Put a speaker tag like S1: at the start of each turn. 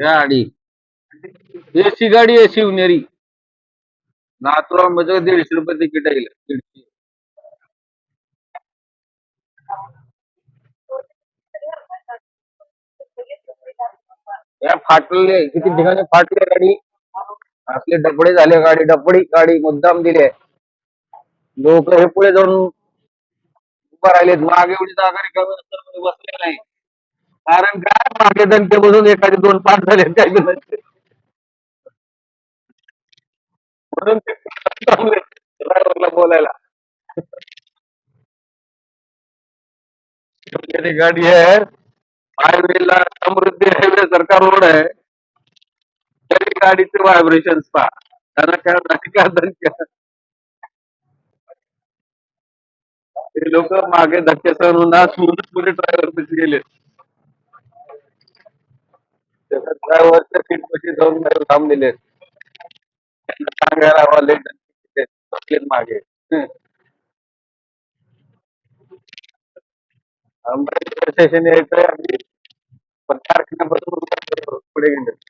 S1: गाडी. एसी गाडी आहे शिवनेरी. नाथुरावमध्ये म्हणजे दीडशे रुपये तिकीट आहे दीडशे. या फाटले किती ठिकाणी फाटले गाडी? आपले डबडे झाले गाडी डबडी गाडी मुद्दाम दिली आहे. लोक हे पुढे जाऊन उभा राहिलेत. मागे एवढी जागा रिकामी नसताना बसले नाही. कारण काय? मागे दणके बसून एखादे दोन पाच झाले काही जणांचे. म्हणून ते थांबले ड्रायव्हरला बोलायला. गाडी आहे. हायवेला समृद्धी हायवे सरकार रोड आहे. तरी गाडीचे व्हायब्रेशन पहा. त्यांना काय नाही का धक्का ते लोक मागे धक्के सहन होणार स्मूथ पुढे ड्रायव्हर पैसे गेले. ड्रायव्हरच्या सीटमध्ये जाऊन बाहेर थांबलेले त्यांना सांगायला हवा लेट मागे. हं. प्रशासन यायचं आम्ही पण कारखान्यापासून पुढे गेले.